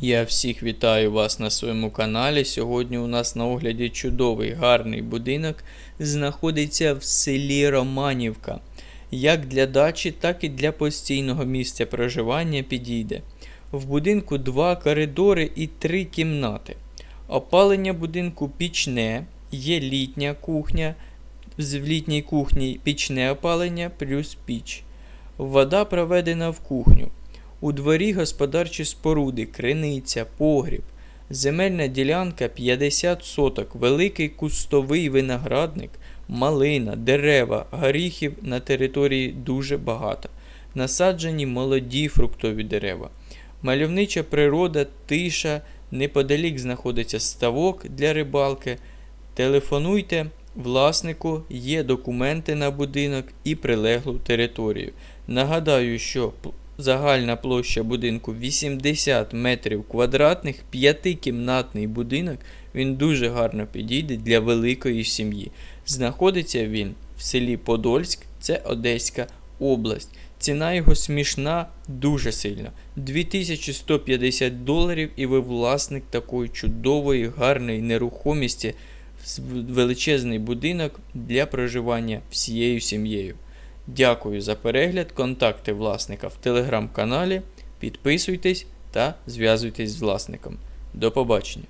Я всіх вітаю вас на своєму каналі. Сьогодні у нас на огляді чудовий гарний будинок знаходиться в селі Романівка. Як для дачі, так і для постійного місця проживання підійде. В будинку два коридори і три кімнати. Опалення будинку пічне, є літня кухня, в літній кухні пічне опалення плюс піч. Вода проведена в кухню. У дворі господарчі споруди, криниця, погріб. Земельна ділянка 50 соток, великий кустовий виноградник, малина, дерева, горіхів на території дуже багато. Насаджені молоді фруктові дерева. Мальовнича природа, тиша, неподалік знаходиться ставок для рибалки. Телефонуйте власнику, є документи на будинок і прилеглу територію. Нагадаю, що загальна площа будинку 80 метрів квадратних, п'ятикімнатний будинок. Він дуже гарно підійде для великої сім'ї. Знаходиться він в селі Подольськ, це Одеська область. Ціна його смішна дуже сильно. 2150 доларів, і ви власник такої чудової, гарної нерухомості, величезний будинок для проживання всією сім'єю. Дякую за перегляд. Контакти власника в телеграм-каналі. Підписуйтесь та зв'язуйтесь з власником. До побачення!